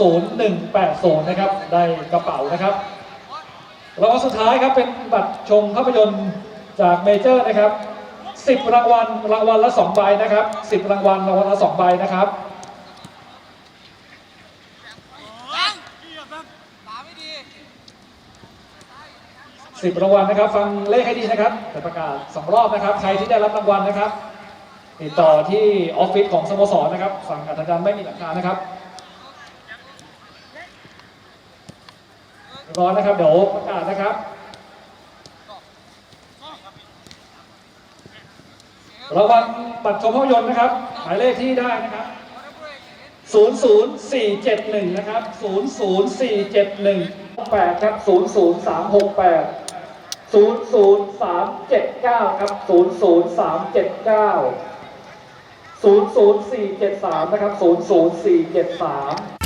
00180 นะครับ ได้กระเป๋านะครับรางวัลสุดท้ายครับเป็นบัตรชมภาพยนตร์จากเมเจอร์นะครับ 10 รางวัลรางวัลละ 2 ใบนะครับ 10 รางวัลรางวัลละ 2 ใบนะครับ10รางวัลนะครับ ฟังเลขให้ดีนะครับแต่ประกาศ2รอบนะครับ ใครที่ได้รับรางวัลนะครับ ติดต่อที่ออฟฟิศของสโมสรนะครับฝั่งอัธจันทร์ไม่มีหลักฐานนะครับ ร้อยนะครับเดี๋ยวประกาศนะครับรางวัลบัตรชมภาพยนตร์นะครับ หมายเลขที่ได้นะครับ 00471 นะครับ 00471 8ครับ 00368 00379 ครับ 00379 00473 นะครับ 00473